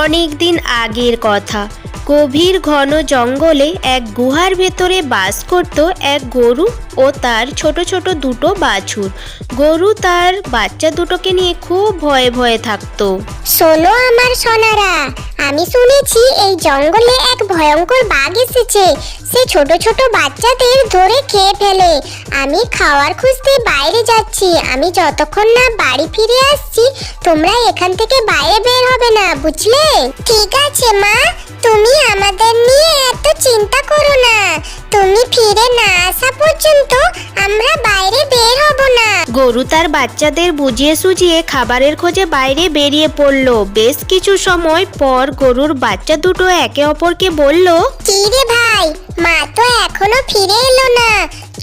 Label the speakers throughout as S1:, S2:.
S1: অনেক দিন আগের কথা। গভীর ঘন জঙ্গলে এক গুহার ভেতরে বাস করত এক গরু। ও তার ছোট ছোট দুটো বাছুর। গরু তার বাচ্চা দুটোকে নিয়ে খুব ভয়ে ভয়ে থাকতো।
S2: শোনো আমার সোনারা, আমি শুনেছি এই জঙ্গলে এক ভয়ঙ্কর বাঘ এসেছে। সে ছোট ছোট বাচ্চাদের ধরে খেয়ে ফেলে। আমি খাওয়ার খুঁজতে বাইরে যাচ্ছি। আমি যতক্ষণ না বাড়ি ফিরে আসছি, তোমরা এখান থেকে বাইরে বের হবে না, বুঝলে? ঠিক আছে মা, তুমি আমাদের নিয়ে এত চিন্তা করো না। তুমি ফিরে না আসা পর্যন্ত আমরা বাইরে বের হব না।
S1: গরু তার বাচ্চাদের বুঝিয়ে সুঝিয়ে খাবারের খোঁজে বাইরে বেরিয়ে পড়ল। বেশ কিছু সময় পর গরুর বাচ্চা দুটো একে অপরকে বলল
S2: কি রে ভাই মা তো এখনও ফিরে এলো না।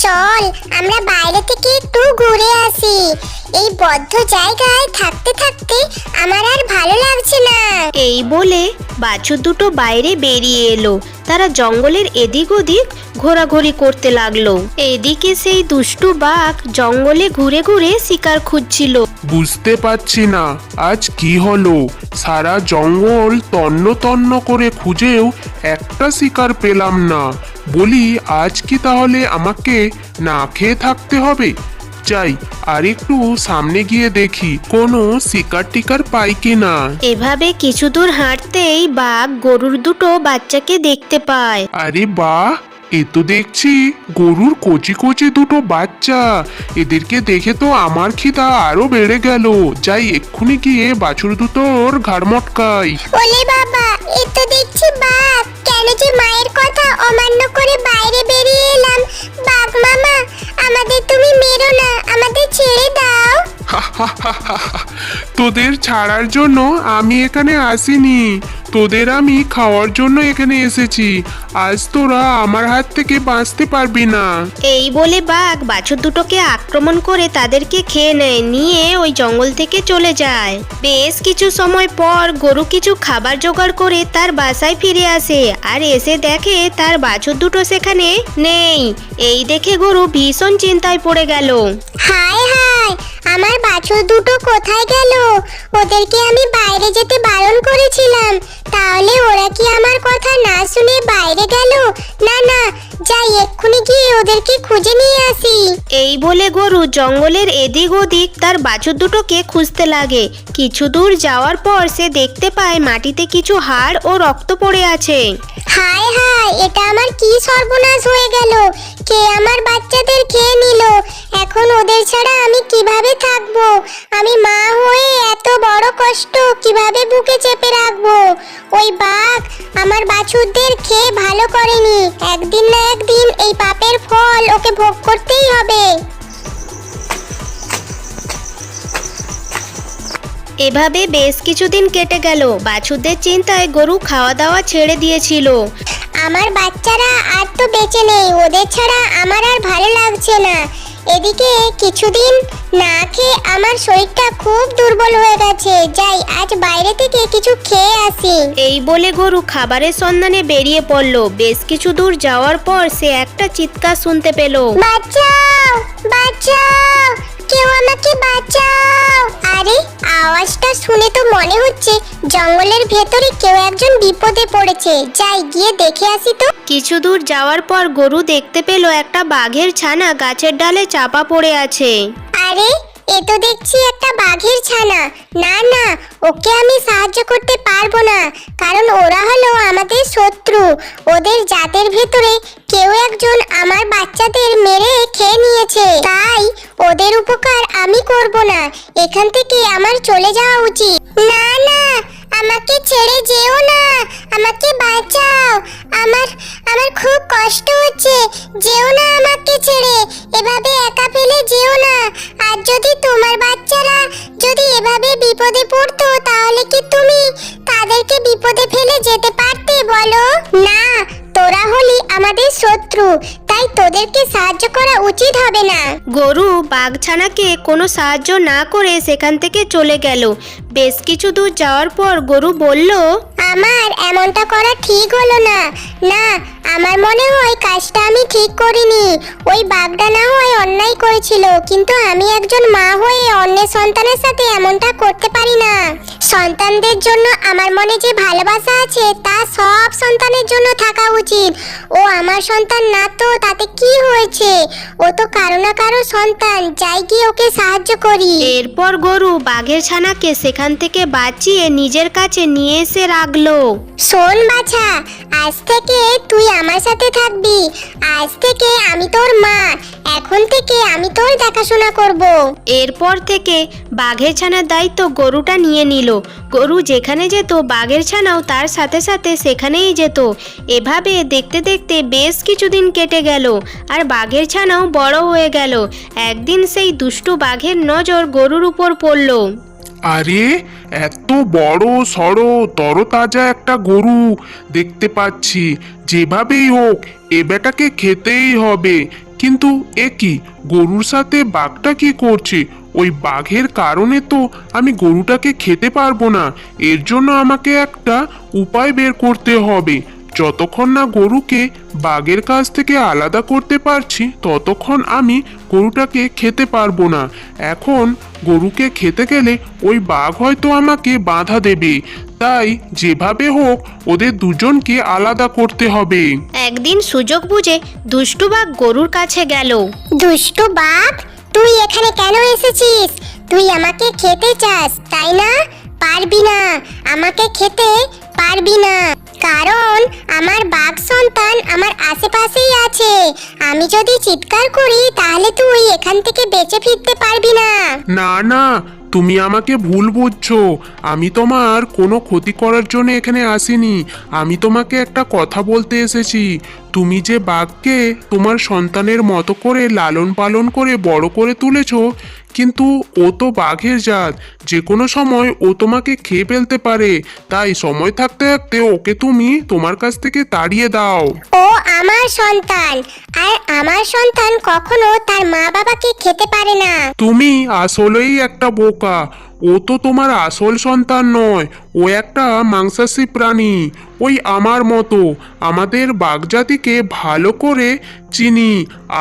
S2: চল আমরা বাইরে থেকে একটু ঘুরে আসি। এই বদ্ধ জায়গায় থাকতে থাকতে আমার আর ভালো লাগছে না।
S1: এই বলে বাছুর দুটো বাইরে বেরিয়ে এলো। তারা জঙ্গলের এদিক ওদিক ঘোরাঘুরি করতে লাগল। এদিকে সেই দুষ্টু বাঘ জঙ্গলে ঘুরে ঘুরে শিকার খুঁজছিল।
S3: বুঝতে পারছি না আজ কি হলো? সারা জঙ্গল তন্ন তন্ন করে খুঁজেও একটা শিকার পেলাম না। বলি আজ কি তাহলে আমাকে না খেয়ে থাকতে হবে? যাই আর একটু সামনে গিয়ে দেখি কোনো শিকার টিকার পাই কি না
S1: এভাবে কিছু দূর হাঁটতেই বাঘ গরুর দুটো বাচ্চাকে দেখতে পায়।
S3: আরে বাহ এ তো দেখছি গরুর কচি কচি দুটো বাচ্চা। এদেরকে দেখে তো আমার খিদা আরও বেড়ে গেল। যাই এক্ষুনি গিয়ে বাছুর দুটোর ঘাড় মটকাই।
S2: ওলে বাবা এ তো দেখছি বাঘ। কেন যে মায়ের কথা অমান্য
S3: তোদের ছাড়ার জন্য আমি এখানে আসিনি। তোদের আমি খাওয়ার জন্য এখানে এসেছি। আজ তোরা আমার হাত থেকে বাঁচতে পারবি না।
S1: এই বলে বাঘ বাছুর দুটোকে আক্রমণ করে তাদেরকে খেয়ে নেয় নিয়ে ওই জঙ্গল থেকে চলে যায়। বেশ কিছু সময় পর গরু কিছু খাবার জোগাড় করে তার বাসায় ফিরে আসে আর এসে দেখে তার বাছুর দুটো সেখানে নেই। এই দেখে গরু ভীষণ চিন্তায় পড়ে গেল।
S2: হায় হায় আমার বাছুর দুটো কোথায় গেল? ওদেরকে আমি বাইরে যেতে বারণ করেছিলাম। তাহলে ওরা কি আমার কথা না শুনে
S1: গরু জঙ্গলের এদিক ওদিক তার বাছুর দুটোকে খুঁজতে লাগে। কিছু দূর যাওয়ার পর সে দেখতে পায় মাটিতে কিছু হাড় ও রক্ত পড়ে আছে।
S2: হায় হায়, এটা আমার কি সর্বনাশ হয়ে গেল? কে আমার বাচ্চাদের খেয়ে নিল? এখন ওদের ছাড়া আমি কীভাবে থাকব? আমি মা হয়ে এত বড় কষ্ট কীভাবে বুকে চেপে রাখব? ওই বাঘ আমার বাছুরদের খেয়ে ভালো করেনি। একদিন না একদিন এই পাপের ফল ওকে ভোগ করতেই হবে।
S1: এভাবে বেশ কিছুদিন কেটে গেল। বাছুরদের চিন্তায় গরু খাওয়া দাওয়া ছেড়ে দিয়েছিল।
S2: আমার বাচ্চারা আর তো বেঁচে নেই। ওদের ছাড়া আমার আর ভালো লাগছে না। এদিকে কিছুদিন না খেয়ে আমার শরীরটা খুব দুর্বল হয়ে গেছে। যাই আজ বাইরে থেকে কিছু খেয়ে আসি।
S1: এই বলে গরু খাবারের সন্ধানে বেরিয়ে পড়ল। বেশ কিছু দূর যাওয়ার পর সে একটা চিৎকার শুনতে পেল।
S2: বাঁচাও! বাঁচাও! কেউ আমাকে বাঁচাও! আওয়াজটা শুনে তো মনে হচ্ছে জঙ্গলের ভেতরে কেউ একজন বিপদে পড়েছে। যাই গিয়ে দেখে আসি তো।
S1: কিছু দূর যাওয়ার পর গরু দেখতে পেল একটা বাঘের ছানা গাছের ডালে চাপা পড়ে আছে।
S2: আরে এ তো দেখছি একটা বাঘের ছানা। না না ওকে আমি সাহায্য করতে পারব না কারণ ওরা শত্রু। ওদের জাতের ভেতরে কেউ একজন আমার বাচ্চাদের মেরে খেয়ে নিয়েছে। তাই ওদের উপকার আমি করব না। এখান থেকে আমার চলে যাওয়া উচিত। না না, আমাকে ছেড়ে যেও না। আমাকে বাঁচাও। আমার আমার খুব কষ্ট হচ্ছে। যেও না আমাকে ছেড়ে। এভাবে একা ফেলে যেও না। আর যদি তোমার বাচ্চারা যদি এভাবে বিপদে পড়তো না তোরা হলি আমাদের শত্রু তাই তোদেরকে সাহায্য করা উচিত হবে না।
S1: গরু বাঘছানাকে কোনো সাহায্য না করে সেখান থেকে চলে গেল। বেশ কিছু দূর যাওয়ার পর গরু বলল
S2: আমার এমনটা করা ঠিক হলো না। না আমার মনে হয় কাজটা আমি ঠিক করিনি। ওই বাঘটা না হয় অন্যায় করেছিল কিন্তু আমি একজন মা হয়ে অন্যের সন্তানের সাথে এমনটা করতে পারি না। সন্তানদের জন্য আমার মনে যে ভালোবাসা আছে তা সব সন্তানের জন্য থাকা উচিত। ও আমার সন্তান না তো তাতে কি হয়েছে? ও তো কারও না কারও সন্তান যাই গিয়ে ওকে সাহায্য করি।
S1: এরপর গরু বাঘের ছানাকে সেখান থেকে বাঁচিয়ে নিজের কাছে নিয়ে এসে রাখল।
S2: শোন বাছা আজ থেকে তুই আমার সাথে থাকবি। আজ থেকে আমি তোর মা। এখন থেকে আমি তোর দেখাশোনা করব।
S1: এরপর থেকে বাঘের ছানার দায়িত্ব গরুটা নিয়ে নিল। গরু যেখানে যেত বাঘের ছানাও তার সাথে সাথে সেখানেই যেত। এভাবে দেখতে দেখতে বেশ কিছুদিন কেটে গেল আর বাঘের ছানাও বড় হয়ে গেল। একদিন সেই দুষ্টু বাঘের নজর গরুর উপর পড়ল।
S3: আরে, এত বড়, সড়, তরতাজা একটা গরু দেখতে পাচ্ছি। যেভাবেই হোক, এ বেটাকে খেতেই হবে। কিন্তু এ কি, গরুর সাথে বাঘটা কি করছে? ওই বাঘের কারণে তো আমি গরুটাকে খেতে পারব না। এর জন্য আমাকে একটা উপায় বের করতে হবে। যতক্ষণ না গরুকে বাঘের কাছ থেকে আলাদা করতে পারছি ততক্ষণ আমি গরুটাকে খেতে পারব না। এখন গরুকে খেতে গেলে ওই বাঘ হয়তো আমাকে বাধা দেবে। তাই যেভাবে হোক ওদের দুজনকে আলাদা করতে হবে।
S1: একদিন সুযোগ বুঝে দুষ্টু বাঘ গরুর কাছে গেল।
S2: দুষ্টু বাঘ তুই এখানে কেন এসেছিস? তুই আমাকে খেতে চাস তাই না? পারবি না। আমাকে খেতে পারবি না। কারণ আমার বাঘ সন্তান আমার আশেপাশেই আছে। আমি যদি চিৎকার করি, তাহলে তুই এখান থেকে বেঁচে ফিরতে পারবি না।
S3: না না, তুমি আমাকে ভুল বুঝছ। আমি তোমার কোনো ক্ষতি করার জন্য এখানে আসিনি। আমি তোমাকে একটা কথা বলতে এসেছি। তুমি যে বাঘকে তোমার সন্তানের মতো করে লালন পালন করে বড় করে তুলেছো কিন্তু ও তো বাঘের জাত। যে কোনো সময় ও তোমাকে খেয়ে ফেলতে পারে। তাই সময় থাকতে থাকতে ওকে তুমি তোমার কাছ থেকে তাড়িয়ে দাও।
S2: ও আমার সন্তান। আর আমার সন্তান কখনো তার মা বাবাকে খেতে পারে না।
S3: তুমি আসলেই একটা বোকা। ও তো তোমার আসল সন্তান নয় ও একটা মাংসাশী প্রাণী। ওই আমার মতো আমাদের বাগজাতিকে ভালো করে চিনি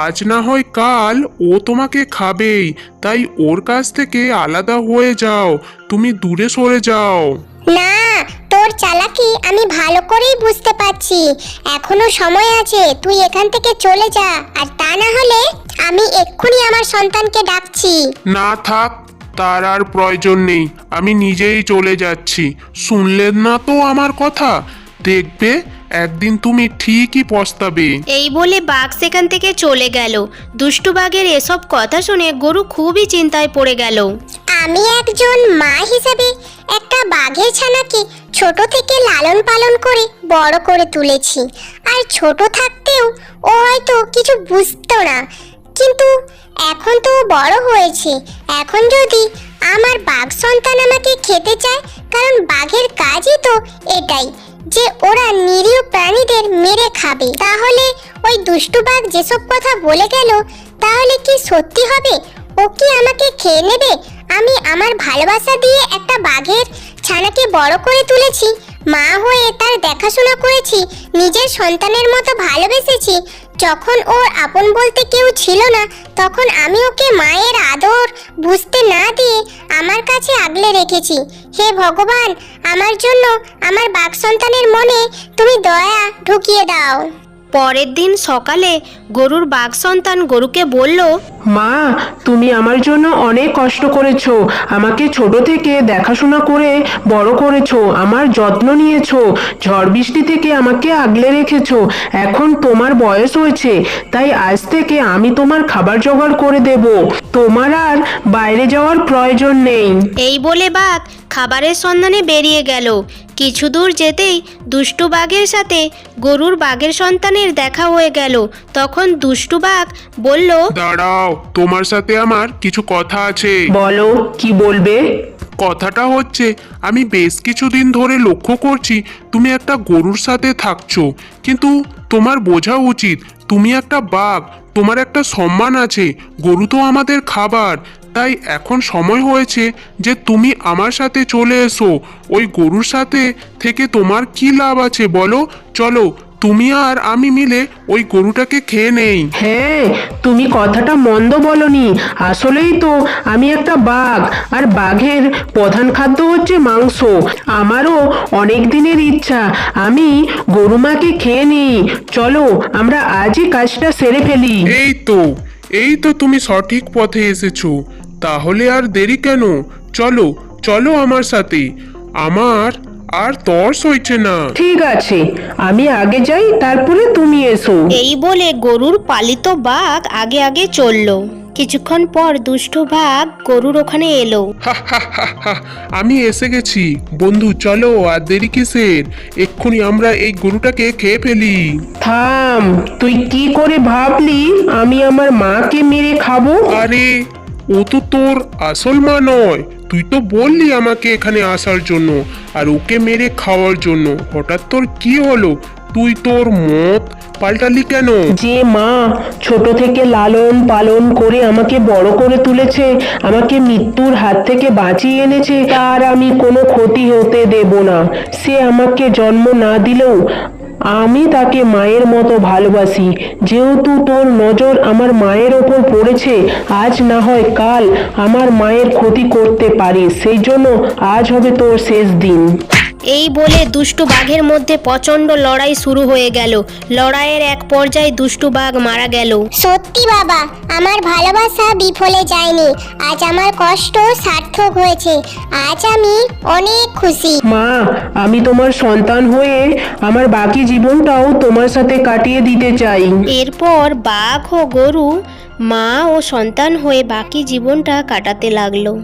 S3: আজ না হয় কাল ও তোমাকে খাবেই তাই ওর কাছ থেকে আলাদা হয়ে যাও তুমি দূরে সরে যাও।
S2: না তোর চালাকি আমি ভালো করেই বুঝতে পারছি। এখনও সময় আছে তুই এখান থেকে চলে যা আর তা না হলে আমি এক্ষুনি আমার সন্তানকে ডাকছি।
S3: না থাক তার আর প্রয়োজন নেই। আমি নিজেই চলে যাচ্ছি। শুনলেন না তো আমার কথা? দেখবে একদিন তুমি ঠিকই পস্তাবে।
S1: এই বলে বাঘ সেখান থেকে চলে গেল। দুষ্টু বাঘের এসব কথা শুনে গরু খুবই চিন্তায় পড়ে গেল।
S2: আমি একজন মা হিসেবে একটা বাঘের ছানাকে ছোট থেকে লালন পালন করে বড় করে তুলেছি। আর ছোট থাকতেও ও হয়তো কিছু বুঝতো না। কিন্তু এখন তো বড় হয়েছে। এখন যদি আমার বাঘ সন্তান আমাকে খেতে চায়, কারণ বাঘের কাজই তো এটাই, যে ওরা নিরীহ প্রাণীদের মেরে খাবে। তাহলে ওই দুষ্টু বাঘ যেসব কথা বলে গেল, তাহলে কি সত্যি হবে? ও কি আমাকে খেয়ে নেবে? আমি আমার ভালোবাসা দিয়ে একটা বাঘের ছানাকে বড় করে তুলেছি, মা হয়ে তার দেখাশোনা করেছি, নিজের সন্তানের মতো ভালোবেসেছি যখন ওর আপন বলতে কেউ ছিল না, তখন আমি ওকে মায়ের আদর বুঝতে না দিয়ে আমার কাছে আগলে রেখেছি। হে ভগবান, আমার জন্য আমার বাক সন্তানের মনে তুমি দয়া ঢুকিয়ে দাও।
S1: পরের দিন সকালে গরুর বাঘ সন্তান গরুকে বলল
S4: মা তুমি আমার জন্য অনেক কষ্ট করেছ। আমাকে ছোট থেকে দেখাশোনা করে বড় করেছ আমার যত্ন নিয়েছো ঝড় বৃষ্টি থেকে আমাকে আগলে রেখেছো এখন তোমার বয়স হয়েছে তাই আজ থেকে আমি তোমার খাবার জোগাড় করে দেব। তোমার আর বাইরে যাওয়ার প্রয়োজন নেই।
S1: এই বলে বাঘ খাবারের সন্ধানে বেরিয়ে গেল। কিছু দূর যেতেই দুষ্টু বাঘের সাথে গরুর বাঘের সন্তানের দেখা হয়ে গেল। তখন দুষ্টু বাঘ বলল
S3: দাঁড়াও তোমার সাথে আমার কিছু কথা আছে।
S4: বলো কি বলবে?
S3: কথাটা হচ্ছে আমি বেশ কিছুদিন ধরে লক্ষ্য করছি তুমি একটা গরুর সাথে থাকছো। কিন্তু তোমার বোঝা উচিত তুমি একটা বাঘ তোমার একটা সম্মান আছে। গরু তো আমাদের খাবার তাই এখন সময় হয়েছে যে তুমি আমার সাথে চলে এসো। ওই গরুর সাথে থেকে তোমার কি লাভ আছে বলো? চলো তুমি আর আমি মিলে ওই গরুটাকে খেয়ে নেই।
S4: হ্যাঁ তুমি কথাটা মন্দ বলনি। আসলেই তো আমি একটা বাঘ আর বাঘের প্রধান খাদ্য হচ্ছে মাংস। আমারও অনেক দিনের ইচ্ছা আমি গরুমাকে খেয়ে নিই। চলো আমরা আজই কাজটা সেরে ফেলি।
S3: এই তো এই তো তুমি সঠিক পথে এসেছ। তাহলে আর দেরি কেন? চলো চলো আমার সাথে। আমার আর তর্স হইছে না।
S4: ঠিক আছে আমি আগে যাই তারপরে তুমি এসো।
S1: এই বলে গরুর পালিত বাঘ আগে আগে চলল। কিছুক্ষণ পর দুষ্ট বাঘ গরুর ওখানে এলো।
S3: আমি এসে গেছি। বন্ধু চলো আর দেরি কিসের? এক্ষুনি আমরা এই গরুটাকে খেয়ে ফেলি।
S4: থাম তুই কি করে ভাবলি? আমি আমার মাকে মেরে খাব।
S3: আরে ও তো তোর আসল মা নয়। তুই তো বললি আমাকে এখানে আসার জন্য আর ওকে মেরে খাওয়ার জন্য। হঠাৎ তোর কি হলো? তুই তোর মত পাল্টালি কেন?
S4: যে মা ছোট থেকে লালন পালন করে আমাকে বড় করে তুলেছে, আমাকে মৃত্যুর হাত থেকে বাঁচিয়ে এনেছে, তার আমি কোনো ক্ষতি হতে দেব না। সে আমাকে জন্ম না দিলেও আমি তাকে মায়ের মতো ভালোবাসি। যেহেতু তোর নজর আমার মায়ের ওপর পড়েছে, আজ না হয় কাল আমার মায়ের ক্ষতি করতে পারে সেই জন্য আজ হবে তোর শেষ দিন।
S1: এই বলে দুষ্টু বাঘের মধ্যে প্রচণ্ড লড়াই শুরু হয়ে গেল। লড়াইয়ের এক পর্যায়ে দুষ্টু বাঘ মারা গেল।
S2: সত্যি বাবা আমার ভালোবাসা বিফলে যায়নি। আজ আমার কষ্ট সার্থক হয়েছে। আজ আমি অনেক খুশি।
S4: মা আমি তোমার সন্তান হয়ে আমার বাকি জীবনটাও তোমার সাথে কাটিয়ে দিতে চাই।
S1: এরপর বাঘ ও গরু মা ও সন্তান হয়ে বাকি জীবনটা কাটাতে লাগল।